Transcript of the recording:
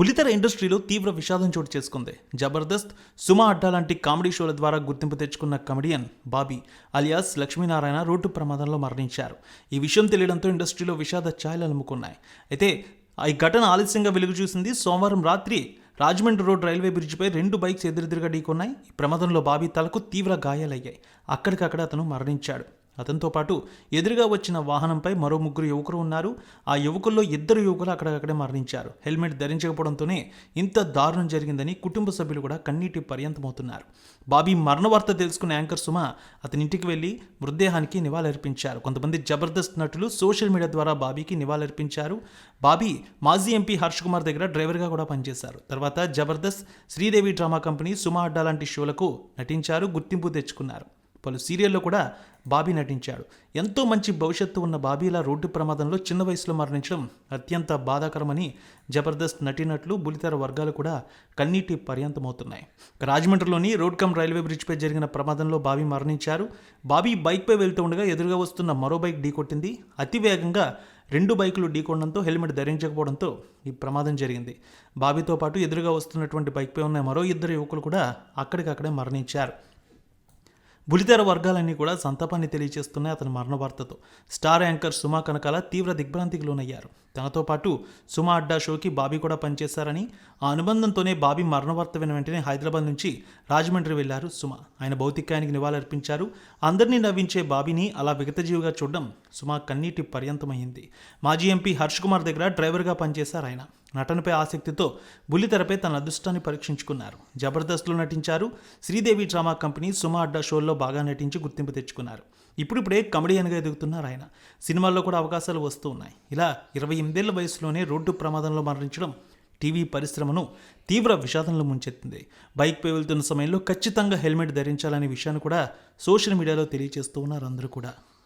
బుల్లితెర ఇండస్ట్రీలో తీవ్ర విషాదం చోటు చేసుకుంది. జబర్దస్త్ సుమా అడ్డా లాంటి కామెడీ షోల ద్వారా గుర్తింపు తెచ్చుకున్న comedian Bobby alias Lakshminarayana road ప్రమాదంలో మరణించారు. ఈ విషయం తెలియడంతో ఇండస్ట్రీలో విషాద ఛాయలు అలుముకున్నాయి. అయితే ఈ ఘటన ఆలస్యంగా వెలుగు చూసింది సోమవారం రాత్రి రాజమండ్రి రోడ్ రైల్వే బ్రిడ్జిపై రెండు బైక్స్ ఎదురెదురుగా ఢీకొన్నాయి. ఈ ప్రమాదంలో బాబీ తలకు తీవ్ర గాయాలయ్యాయి. అక్కడికక్కడ అతను మరణించాడు. అతనితో పాటు ఎదురుగా వచ్చిన వాహనంపై మరో ముగ్గురు యువకులు ఉన్నారు. ఆ యువకుల్లో ఇద్దరు యువకులు అక్కడక్కడే మరణించారు. హెల్మెట్ ధరించకపోవడంతోనే ఇంత దారుణం జరిగిందని కుటుంబ సభ్యులు కూడా కన్నీటి పర్యంతమవుతున్నారు. బాబీ మరణ వార్త తెలుసుకున్న యాంకర్ సుమ అతని ఇంటికి వెళ్ళి మృతదేహానికి నివాళులర్పించారు. కొంతమంది జబర్దస్త్ నటులు సోషల్ మీడియా ద్వారా బాబీకి నివాళులర్పించారు. బాబీ మాజీ ఎంపీ హర్ష్ కుమార్ దగ్గర డ్రైవర్గా కూడా పనిచేశారు. తర్వాత జబర్దస్త్ శ్రీదేవి డ్రామా కంపెనీ సుమా అడ్డా లాంటి షోలకు నటించారు గుర్తింపు తెచ్చుకున్నారు. పలు సీరియల్లో కూడా బాబీ నటించాడు. ఎంతో మంచి భవిష్యత్తు ఉన్న బాబీలా రోడ్డు ప్రమాదంలో చిన్న వయసులో మరణించడం అత్యంత బాధాకరమని జబర్దస్త్ నటినట్లు బులితెర వర్గాలు కూడా కన్నీటి పర్యంతమవుతున్నాయి. రాజమండ్రిలోని రోడ్ కమ్ రైల్వే బ్రిడ్జ్పై జరిగిన ప్రమాదంలో బాబీ మరణించారు. బాబీ బైక్పై వెళ్తూ ఉండగా ఎదురుగా వస్తున్న మరో బైక్ ఢీకొట్టింది అతి వేగంగా రెండు బైకులు ఢీకొనడంతో హెల్మెట్ ధరించకపోవడంతో ఈ ప్రమాదం జరిగింది. బాబీతో పాటు ఎదురుగా వస్తున్నటువంటి బైక్పై ఉన్న మరో ఇద్దరు యువకులు కూడా అక్కడికక్కడే మరణించారు. బులితెర వర్గాలన్నీ కూడా సంతాపాన్ని తెలియజేస్తున్నాయి అతని మరణ వార్తతో స్టార్ యాంకర్ సుమా కనకాల తీవ్ర దిగ్భ్రాంతికి లోనయ్యారు. తనతో పాటు సుమా అడ్డా షోకి బాబీ కూడా పనిచేశారని ఆ అనుబంధంతోనే బాబీ మరణ వార్త విన వెంటనే హైదరాబాద్ నుంచి రాజమండ్రి వెళ్ళారు సుమా. ఆయన భౌతికాయానికి నివాళులర్పించారు. అందరినీ నవ్వించే బాబీని అలా విగతజీవిగా చూడడం సుమా కన్నీటి పర్యంతమైంది. మాజీ ఎంపీ హర్ష్ కుమార్ దగ్గర డ్రైవర్గా పనిచేశారు ఆయన. నటనపై ఆసక్తితో బుల్లితెరపై తన అదృష్టాన్ని పరీక్షించుకున్నారు. జబర్దస్త్లో నటించారు. శ్రీదేవి డ్రామా కంపెనీ సుమా అడ్డా షోల్లో బాగా నటించి గుర్తింపు తెచ్చుకున్నారు. ఇప్పుడిప్పుడే కమెడియన్గా ఎదుగుతున్నారు ఆయన. సినిమాల్లో కూడా అవకాశాలు వస్తూ ఉన్నాయి. ఇలా ఇరవై ఎనిమిదేళ్ళ వయసులోనే రోడ్డు ప్రమాదంలో మరణించడం టీవీ పరిశ్రమను తీవ్ర విషాదంలో ముంచెత్తింది. బైక్పై వెళ్తున్న సమయంలో ఖచ్చితంగా హెల్మెట్ ధరించాలనే విషయాన్ని కూడా సోషల్ మీడియాలో తెలియజేస్తూ ఉన్నారు అందరూ కూడా.